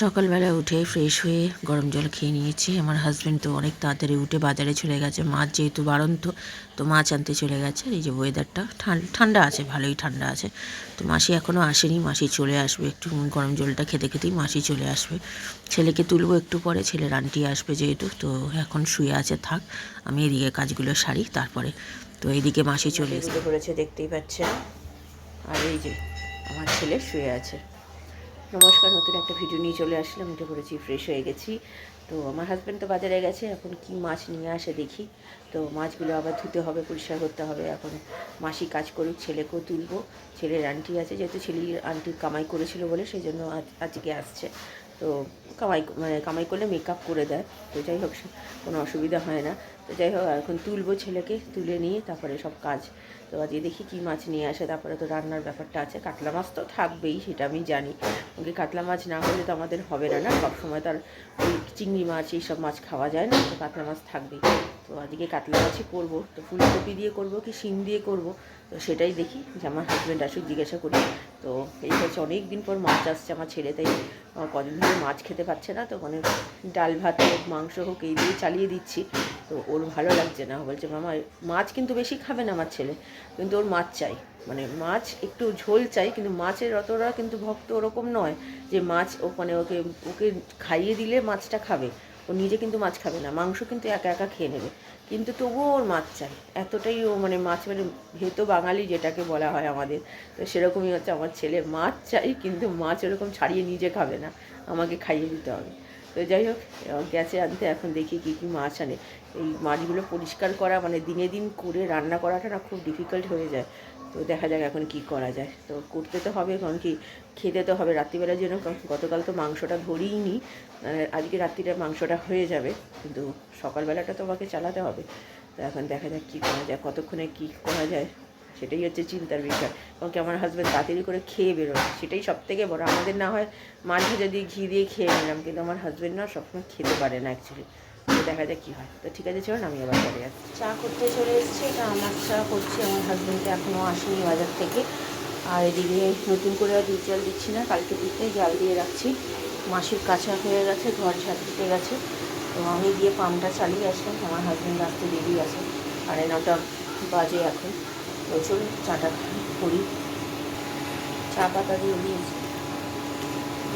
সকালবেলা উঠে ফ্রেশ হয়ে গরম জল খেয়ে নিয়েছি। আমার হাজব্যান্ড তো অনেক তাড়াতাড়ি উঠে বাজারে চলে গেছে। মাছ যেহেতু বাড়ন্ত তো মাছ আনতে চলে গেছে। এই যে ওয়েদারটা ঠান্ডা আছে ভালোই ঠান্ডা আছে। তো মাসি এখনও আসেনি মাসি চলে আসবে একটু। গরম জলটা খেতে খেতেই মাসি চলে আসবে। ছেলেকে তুলবো একটু পরে ছেলের আন্টি আসবে যেহেতু তো এখন শুয়ে আছে থাক। আমি এদিকে কাজগুলো সারি তারপরে তো এইদিকে মাসি চলে এসে করেছে দেখতেই পাচ্ছেন। আর এই যে আমার ছেলে শুয়ে আছে। নমস্কার, নতুন একটা ভিডিও নিয়ে চলে আসলাম। উঠে পড়েছি ফ্রেশ হয়ে গেছি। তো আমার হাজব্যান্ড তো বাজারে গেছে, এখন কি মাছ নিয়ে আসে দেখি। তো মাছগুলো আবার ধুতে হবে, পরিষ্কার করতে হবে। এখন মাসি কাজ করুক, ছেলেকেও তুলবো। ছেলের আন্টি আছে, যেহেতু ছেলের আন্টি কামাই করেছিল বলে সেই জন্য আজ আজকে আসছে। তো কামাই মানে কামাই করলে মেকআপ করে দেয়। তো যাই হোক কোনো অসুবিধা হয় না। তো যাই হোক এখন তুলবো ছেলেকে, তুলে নিয়ে তারপরে সব কাজ। তো আজকে দেখি কী মাছ নিয়ে আসে, তারপরে তো রান্নার ব্যাপারটা আছে। কাতলা মাছ তো থাকবেই, সেটা আমি জানি। ওকে কাতলা মাছ না হলে তো আমাদের হবে না না? সবসময় তার ওই চিংড়ি মাছ, এইসব মাছ খাওয়া যায় না, তো কাতলা মাছ থাকবেই। তো আজকে কাতলা মাছই করব। তো ফুলকপি দিয়ে করব কি শিম দিয়ে করব? তো সেটাই দেখি, যে আমার হাজব্যান্ড আসুক, জিজ্ঞাসা করি। তো এই হচ্ছে অনেক দিন পর মাছ আসছে আমার ছেলে, তাই কদিন ধরে মাছ খেতে পাচ্ছে না, তো মানে ডাল, ভাত হোক, মাংস হোক, এই দিয়ে চালিয়ে দিচ্ছি। তো ওর ভালো লাগছে না বলছে, মামা, মাছ কিন্তু বেশি খাবে না আমার ছেলে, কিন্তু ওর মাছ চাই। মানে মাছ একটু ঝোল চাই, কিন্তু মাছের অতটা কিন্তু ভক্ত ওরকম নয় যে মাছ ও মানে ওকে ওকে খাইয়ে দিলে মাছটা খাবে। ও নিজে কিন্তু মাছ খাবে না, মাংস কিন্তু একা একা খেয়ে নেবে। কিন্তু তবুও ওর মাছ চাই। এতটাই ও মানে মাছ মানে ভেত বাঙালি যেটাকে বলা হয় আমাদের। তো সেরকমই হচ্ছে আমার ছেলে। মাছ চাই, কিন্তু মাছ ওরকম ছাড়িয়ে নিজে খাবে না। আমাকে খাইয়ে দিতে হবে। তো যাই হোক গ্যাসে আনতে। এখন দেখি কী কী মাছ আনে। এই মাছগুলো পরিষ্কার করা মানে দিনে দিন করে রান্না করাটা না খুব ডিফিকাল্ট হয়ে যায়। তো দেখা যাক এখন কি করা যায়। তো করতে তো হবে, কারণ কি খেতে তো হবে। রাত্রিবেলার জন্য গতকাল তো মাংসটা ধরিই নি আজকে রাত্রিটা মাংসটা হয়ে যাবে, কিন্তু সকালবেলাটা তো আমাকে চালাতে হবে। তো এখন দেখা যাক কী করা যায়, কতক্ষণে কী করা যায়, সেটাই হচ্ছে চিন্তার বিষয়। কারণ কি আমার হাজব্যান্ড তাড়াতাড়ি করে খেয়ে বেরোয়, সেটাই সব থেকে বড়। আমাদের না হয় ভাজা দিয়ে ঘি দিয়ে খেয়ে নিলাম, কিন্তু আমার হাজব্যান্ড না সবসময় খেতে পারে না অ্যাকচুয়ালি দেখা যাক কী হয়। তো ঠিক আছে, চলুন, আমি আবার পরে আসছি। চা করতে চলে এসেছি, এটা আমার চা করছি, আমার হাজব্যান্ডকে এখনও আসেনি বাজার থেকে। আর এদিকে নতুন করে আর জল দিচ্ছি না, কালকে দিতে জাল দিয়ে রাখছি। মাসির কাঁচা হয়ে গেছে, ঘর ঝাড় দিতে গেছে। তো আমি গিয়ে পাম্পটা চালিয়ে আসলাম, আমার হাজব্যান্ড আসতে দেরি আছে, সাড়ে নটা বাজে এখন। তো চলুন, চাটা করি। চা পাতা দিয়ে দিয়েছি।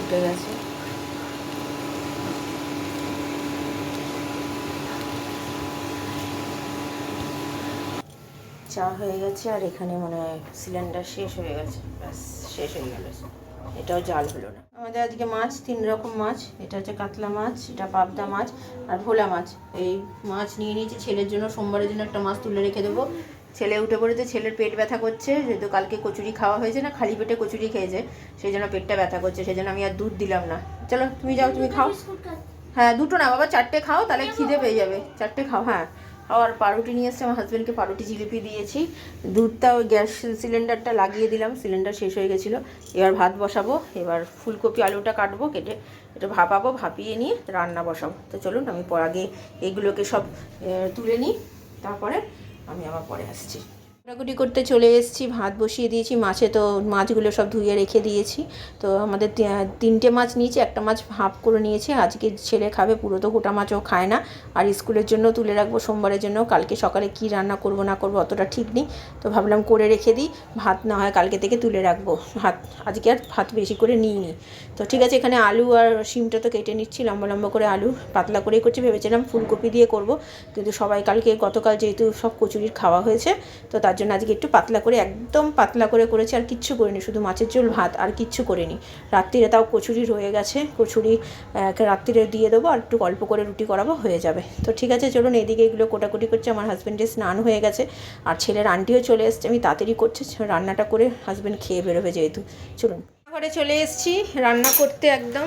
উঠে গেছে। চা হয়ে গেছে আর এখানে মনে সিলিন্ডার শেষ হয়ে গেছে। ব্যাস শেষ হয়ে গেল। এটাও জাল হলো না। আমাদের আজকে মাছ তিন রকম মাছ। এটা হচ্ছে কাতলা মাছ এটা পাবদা মাছ আর ভোলা মাছ। এই মাছ নিয়ে নিয়েছি ছেলের জন্য সোমবারের জন্য একটা মাছ তুলে রেখে দেবো। ছেলে উঠে পড়েছে ছেলের পেট ব্যথা করছে যেহেতু কালকে কচুরি খাওয়া হয়েছে না খালি পেটে কচুরি খেয়েছে সেই জন্য পেটটা ব্যথা করছে সেই জন্য আমি আর দুধ দিলাম না। চলো তুমি যাও তুমি খাও। হ্যাঁ দুটো না বাবা চারটে খাও তাহলে খিদে পেয়ে যাবে। চারটে খাও হ্যাঁ। আর পাউরুটি নিয়ে এসছে, আমার হাজব্যান্ডকে পাউরুটি জিলিপি দিয়েছি। দুধটা ওই গ্যাস সিলিন্ডারটা লাগিয়ে দিলাম সিলিন্ডার শেষ হয়ে গেছিল। এবার ভাত বসাবো, এবার ফুলকপি আলুটা কাটবো, কেটে এটা ভাপাবো, ভাপিয়ে নিয়ে রান্না বসাবো। তো চলুন, আমি পর আগে এগুলোকে সব তুলে নিই, তারপরে আমি আবার পরে আসছি। কাটাকুটি করতে চলে এসেছি, ভাত বসিয়ে দিয়েছি, মাছে তো মাছগুলো সব ধুয়ে রেখে দিয়েছি। তো আমাদের তিনটে মাছ নিয়েছি, একটা মাছ হাফ করে নিয়েছি, আজকে ছেলে খাবে, পুরো তো গোটা মাছও খায় না। আর স্কুলের জন্য তুলে রাখব, সোমবারের জন্য, কালকে সকালে কি রান্না করব, না করব, অতটা ঠিক নেই। তো ভাবলাম করে রেখে দিই, ভাত না হয় কালকে থেকে তুলে রাখব। ভাত, আজকে আর ভাত বেশি করে নিই নি তো ঠিক আছে, এখানে আলু আর শিমটা তো কেটে নিচ্ছি, লম্বা লম্বা করে আলু পাতলা করেই করছি, ভেবেছিলাম ফুলকপি দিয়ে করব। কিন্তু সবাই কালকে গতকাল যেহেতু সব কচুরির খাওয়া হয়েছে, তো তার জন্য আজকে একটু পাতলা করে, একদম পাতলা করে করেছি, আর কিচ্ছু করিনি, শুধু মাছের ঝোল, ভাত, আর কিচ্ছু করিনি। রাত্রিরে তাও কচুরি রয়ে গেছে, কচুরি রাত্রিরে দিয়ে দেবো, আর একটু অল্প করে রুটি করাবো, হয়ে যাবে। তো ঠিক আছে, চলুন এদিকে এগুলো কোটাকুটি করছে, আমার হাজব্যান্ডের স্নান হয়ে গেছে, আর ছেলের আন্টিও চলে এসছে, আমি তাড়াতাড়ি করছি, রান্নাটা করে হাজব্যান্ড খেয়ে বেরোবে যেহেতু। চলুন, ঘরে চলে এসেছি, রান্না করতে একদম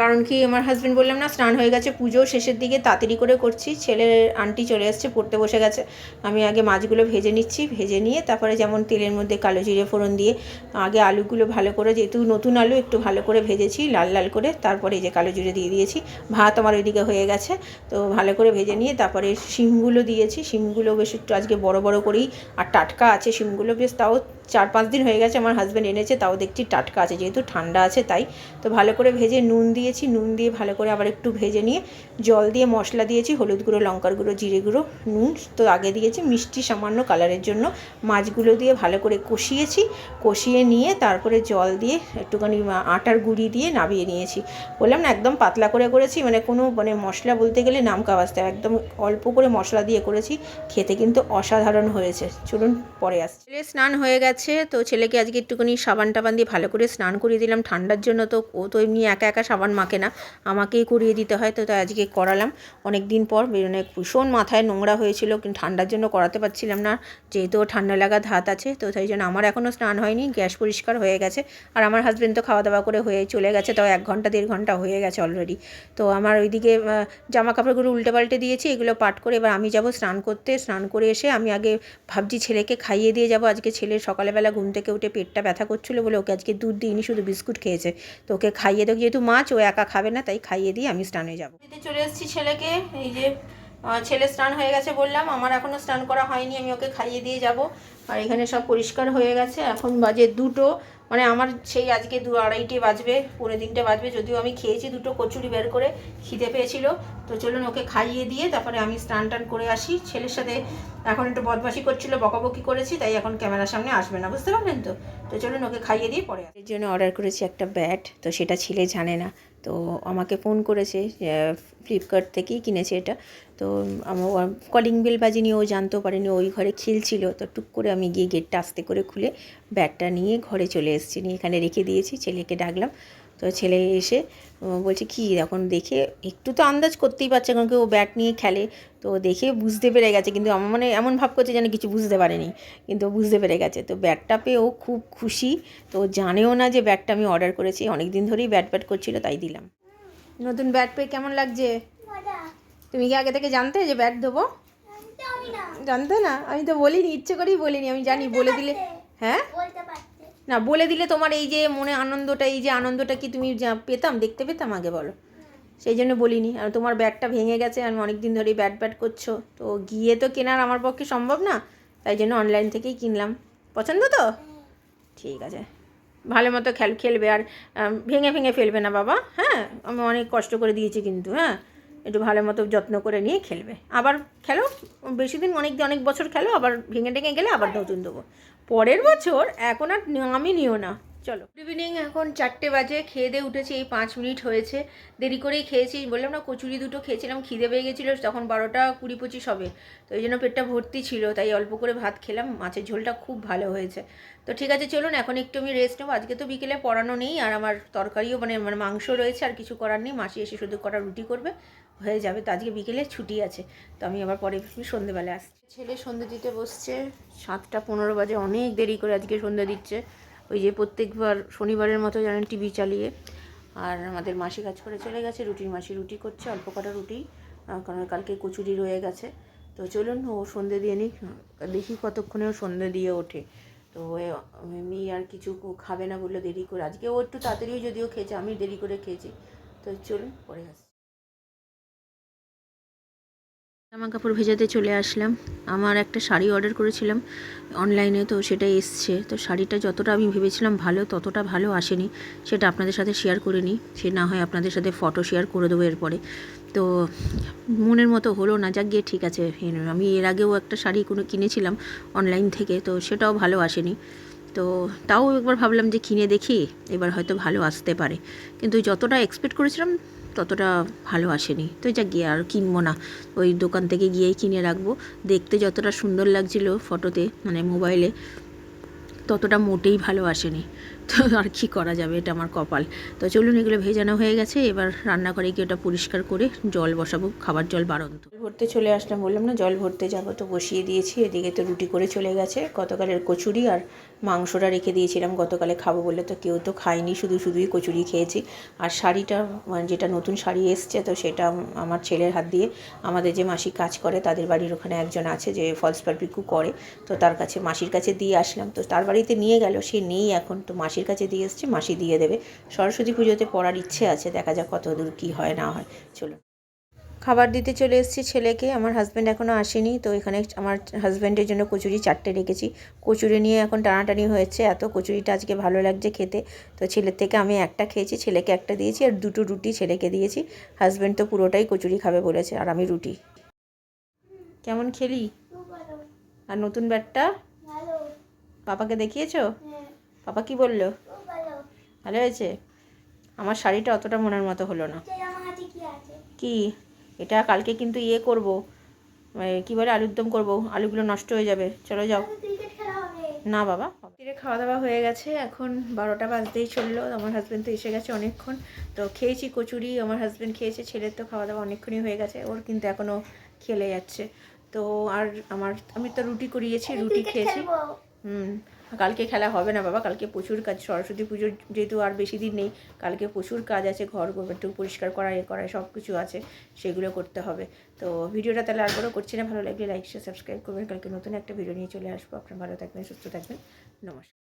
কারণ কি আমার হাজব্যান্ড বললাম, না, স্নান হয়ে গেছে, পুজো, শেষের দিকে তাড়াতাড়ি করে করছি ছেলের আন্টি চলে এসছে, পড়তে বসে গেছে। আমি আগে মাছগুলো ভেজে নিচ্ছি, ভেজে নিয়ে তারপরে যেমন তেলের মধ্যে কালো জিরে ফোড়ন দিয়ে আগে আলুগুলো ভালো করে, যেহেতু নতুন আলু, একটু ভালো করে ভেজেছি, লাল লাল করে, তারপরে এই যে কালো জিরে দিয়ে দিয়েছি। ভাত আমার ওইদিকে হয়ে গেছে, তো ভালো করে ভেজে নিয়ে তারপরে শিমগুলো দিয়েছি। শিমগুলো বেশ একটু আজকে বড় বড় করেই, আর টাটকা আছে শিমগুলো, বেশ তাও চার পাঁচ দিন হয়ে গেছে আমার হাজব্যান্ড এনেছে, তাও দেখছি টাটকা আছে, যেহেতু ঠান্ডা আছে তাই। তো ভালো করে ভেজে নুন দিয়েছি, নুন দিয়ে ভালো করে আবার একটু ভেজে নিয়ে জল দিয়ে মশলা দিয়েছি, হলুদ গুঁড়ো, লঙ্কার গুঁড়ো, জিরে গুঁড়ো, নুন। তো আগে দিয়েছি মিষ্টি সামান্য কালারের জন্য। মাছগুলো দিয়ে ভালো করে কষিয়েছি, কষিয়ে নিয়ে তারপরে জল দিয়ে একটুখানি আটার গুঁড়ি দিয়ে নামিয়ে নিয়েছি। বললাম না, একদম পাতলা করে করেছি মানে কোনো মানে মশলা বলতে গেলে নাম কাবাস্তে একদম অল্প করে মশলা দিয়ে করেছি, খেতে কিন্তু অসাধারণ হয়েছে। চলুন পরে আসছি। ছেলে স্নান হয়ে গেছে, তো ছেলেকে আজকে একটুখানি সাবান টাবান দিয়ে ভালো করে স্নান করিয়ে দিলাম ঠান্ডার জন্য, তো ও তো এমনি একা একা সাবান মাখে না, আমাকেই করিয়ে দিতে হয়। তো তাই আজকে করালাম। অনেক দিন পর মানে ভীষণ মাথায় নোংরা হয়েছিল, কিন্তু ঠান্ডার জন্য করাতে পারছিলাম না। যেহেতু ঠান্ডা লাগা ধাত আছে, তো সেই জন্য আমার এখনও স্নান হয়নি, গ্যাস পরিষ্কার হয়ে গেছে। আর আমার হাজব্যান্ড তো খাওয়া দাওয়া করে হয়ে চলে গেছে, তাও এক ঘণ্টা, দেড় ঘণ্টা হয়ে গেছে অলরেডি তো আমার ওইদিকে জামা কাপড়গুলো উল্টে পাল্টে দিয়েছি, এগুলো পাট করে এবার আমি যাব স্নান করতে। স্নান করে এসে আমি আগে ভাবছি ছেলেকে খাইয়ে দিয়ে যাব। আজকে ছেলে সকালবেলা ঘুম থেকে উঠে পেটটা ব্যথা করছিল বলে ওকে আজকে দুধ দিইনি, শুধু বিস্কুট খেয়েছে। তো ওকে খাইয়ে দেবো, যেহেতু মাছ, ও একা খাবে না, তাই খাইয়ে দিয়ে আমি স্নানে যাব। চলে এসেছি ছেলেকে, এই যে ছেলে স্নান হয়ে গেছে বললাম, আমার এখনও স্নান করা হয়নি, আমি ওকে খাইয়ে দিয়ে যাব। আর এখানে সব পরিষ্কার হয়ে গেছে, এখন বাজে দুটো মানে আমার সেই আজকে দু আড়াইটে বাজবে পুরো দিনটা বাজবে, যদিও আমি খেয়েছি দুটো কচুরি বের করে, খিদে পেয়েছিল। তো চলুন ওকে খাইয়ে দিয়ে তারপরে আমি স্নান টান করে আসি। ছেলের সাথে এখন একটু বদমাসি করছিল, বকাবকি করেছি, তাই এখন ক্যামেরার সামনে আসবে না, বুঝতে পারলেন তো? তো চলুন ওকে খাইয়ে দিয়ে পরে এর জন্য অর্ডার করেছি একটা ব্যাট তো সেটা ছেলে জানে না। তো আমাকে ফোন করেছে ফ্লিপকার্ট থেকেই কিনেছে এটা। তো আমার কলিং বেল বাজিনি, ও জানতেও পারেনি, ওই ঘরে খেলছিল তো টুক করে আমি গিয়ে গেটটা আস্তে করে খুলে ব্যাগটা নিয়ে ঘরে চলে এসেছি। নিয়ে এখানে রেখে দিয়েছি, ছেলেকে ডাকলাম। তো ছেলে এসে বলছে কি এখন দেখে? একটু তো আন্দাজ করতেই পারছে কারণ কেউ ব্যাট নিয়ে খেলে। তো দেখে বুঝতে পেরে গেছে কিন্তু আমার মানে এমন ভাব করছে যেন কিছু বুঝতে পারেনি কিন্তু বুঝতে পেরে গেছে। তো ব্যাটটা পেয়ে ও খুব খুশি। তো জানেও না যে ব্যাটটা আমি অর্ডার করেছি। অনেক দিন ধরেই ব্যাট ব্যাট করছিল তাই দিলাম। নতুন ব্যাট পেয়ে কেমন লাগছে? তুমি কি আগে থেকে জানতে যে ব্যাট দেবো? জানতে না? আমি তো বলিনি ইচ্ছে করেই বলিনি আমি জানি বলে দিলে। হ্যাঁ? না, বলে দিলে তোমার এই যে মনে আনন্দটা, এই যে আনন্দটা কি তুমি পেতাম, দেখতে পেতাম আগে বলো। সেই জন্য বলিনি। আর তোমার ব্যাটটা ভেঙে গেছে, আমি অনেক দিন ধরেই ব্যাট ব্যাট করছ। তো গিয়ে তো কেনার আমার পক্ষে সম্ভব না, তাই জন্য অনলাইন থেকেই কিনলাম। পছন্দ তো? ঠিক আছে। ভালো মতো খেল খেলবে। আর ভেঙে ভেঙে ফেলবে না বাবা। হ্যাঁ আমি অনেক কষ্ট করে দিয়েছি কিন্তু হ্যাঁ। একটু ভালো মতো যত্ন করে নিয়ে খেলবে। আবার খেলো, বেশি দিন অনেক দিন অনেক বছর খেলো, আবার ভেঙে টেঙে গেলে আবার নতুন দেবো। পরের বছর এখন আর আমি নিও না, চলো। গুড ইভিনিং এখন চারটে বাজে, খেয়ে দিয়ে উঠেছি, এই পাঁচ মিনিট হয়েছে। দেরি করেই খেয়েছি, বললাম না কচুরি দুটো খেয়েছিলাম, খিদে পেয়ে গেছিল, তখন বারোটা কুড়ি পঁচিশ হবে। তো এই জন্য পেটটা ভর্তি ছিল, তাই অল্প করে ভাত খেলাম, মাছের ঝোলটা খুব ভালো হয়েছে। তো ঠিক আছে, চলুন, এখন একটু আমি রেস্ট নেব। আজকে তো বিকেলে পড়ানো নেই, আর আমার তরকারিও মানে মানে মাংস রয়েছে, আর কিছু করার নেই, মাসি এসে শুধু কটা রুটি করবে। হয়ে যাবে। তো আজকে বিকেলে ছুটি আছে। তো আমি আবার পরে সন্ধেবেলা আসছি। ছেলে সন্ধে দিতে বসছে। সাতটা পনেরো বাজে অনেক দেরি করে আজকে সন্ধে দিচ্ছে। ওই যে প্রত্যেকবার শনিবারের মতো জানেন টিভি চালিয়ে। আর আমাদের মাসি কাজ করে চলে গেছে। রুটির মাসি রুটি করছে, অল্প কটা রুটি। কারণ কালকে কচুরি রয়ে গেছে। তো চলুন, ও সন্ধে দিয়ে নিক। দেখি কতক্ষণে ও সন্ধে দিয়ে ওঠে। তো এমনি আর কিছু খাবে না বলল দেরি করে। আজকে ও একটু তাড়াতাড়িও যদিও খেয়েছে, আমি দেরি করে খেয়েছি। তো চলুন, পরে আসছি। জামা কাপড় ভেজাতে চলে আসলাম। আমার একটা শাড়ি অর্ডার করেছিলাম অনলাইনে তো সেটা এসছে। তো শাড়িটা যতটা আমি ভেবেছিলাম ভালো, ততটা ভালো আসেনি। সেটা আপনাদের সাথে শেয়ার করে নিই। সে না হয় আপনাদের সাথে ফটো শেয়ার করে দেবো এরপরে। তো মনের মতো হলো না, যাক গিয়ে ঠিক আছে। আমি এর আগেও একটা শাড়ি কোনো কিনেছিলাম অনলাইন থেকে, তো সেটাও ভালো আসেনি। তো তাও একবার ভাবলাম যে কিনে দেখি, এবার হয়তো ভালো আসতে পারে। কিন্তু যতটা এক্সপেক্ট করেছিলাম ততটা ভালো আসেনি। তো যা গিয়ে আর কিনবো না। ওই দোকান থেকে গিয়েই কিনে রাখব। দেখতে যতটা সুন্দর লাগছিল ফটোতে মানে মোবাইলে ততটা মোটেই ভালো আসেনি। তো আর কি করা যাবে এটা আমার কপাল। তো চলুন, এগুলো ভেজানো হয়ে গেছে। এবার রান্নাঘরে গিয়ে ওটা পরিষ্কার করে জল বসাবো, খাবার জল বাড়ন্ত। ভরতে চলে আসলাম, বললাম না জল ভরতে যাব, তো বসিয়ে দিয়েছি। এদিকে তো রুটি করে চলে গেছে, গতকালের কচুরি আর মাংসটা রেখে দিয়েছিলাম, গতকালে খাব বলে তো কেউ তো খায়নি, শুধু শুধুই কচুরি খেয়েছি। আর শাড়িটা মানে যেটা নতুন শাড়ি এসছে, তো সেটা আমার ছেলের হাত দিয়ে আমাদের যে মাসি কাজ করে, তাদের বাড়ির ওখানে একজন আছে যে ফলস পারপিকু করে, তো তার কাছে, মাসির কাছে দিয়ে আসলাম। তো তার বাড়িতে নিয়ে গেল, সে নেই এখন, তো মাসির কাছে দিয়ে এসছে মাসি দিয়ে দেবে। সরস্বতী পুজোতে পড়ার ইচ্ছে আছে দেখা যাক কত দূর কী হয় না হয়। চলুন খাবার দিতে চলে এসেছি ছেলেকে আমার হাজব্যান্ড এখনও আসেনি তো এখানে আমার হাজব্যান্ডের জন্য কচুরি চারটে রেখেছি। কচুরি নিয়ে এখন টানাটানি হয়েছে এত কচুরিটা আজকে ভালো লাগছে খেতে। তো ছেলের থেকে আমি একটা খেয়েছি ছেলেকে একটা দিয়েছি আর দুটো রুটি ছেলেকে দিয়েছি। হাজব্যান্ড তো পুরোটাই কচুরি খাবে বলেছে আর আমি রুটি। কেমন খেলি? আর নতুন ব্যাটটা? পাপাকে দেখিয়েছো? হ্যাঁ। পাপা কি বলল? ভালো হয়েছে? আমার শাড়িটা অতটা মনের মতো হলো না। কি এটা কালকে কিন্তু ইয়ে করব। কি বলে আলুর দম করব। আলুগুলো নষ্ট হয়ে যাবে। চলো যাও। ক্রিকেট খেলা হবে। না বাবা রাত্রিরে খাওয়া দাওয়া হয়ে গেছে। এখন বারোটা বাজতেই চলল। আমার হাজব্যান্ড তো এসে গেছে অনেকক্ষণ। তো খেয়েছি কচুরি। আমার হাজব্যান্ড খেয়েছে ছেলের তো খাওয়া দাওয়া অনেকক্ষণই হয়ে গেছে। ওর কিন্তু এখনও খেলে যাচ্ছে। তো আর আমার আমি তো রুটি করিয়েছি রুটি খেয়েছি। হুম। কালকে খেলা হবে না বাবা, কালকে প্রচুর কাজ, সরস্বতী পুজোর যেহেতু আর বেশি দিন নেই, কালকে প্রচুর কাজ আছে, ঘর একটু পরিষ্কার করা, এ করা, সব কিছু আছে, সেগুলো করতে হবে। তো ভিডিওটা তাহলে আর বড়ো করছি না, ভালো লাগলে লাইক শেয়ার সাবস্ক্রাইব করবেন। কালকে নতুন একটা ভিডিও নিয়ে চলে আসব। আপনারা ভালো থাকবেন, সুস্থ থাকবেন। নমস্কার।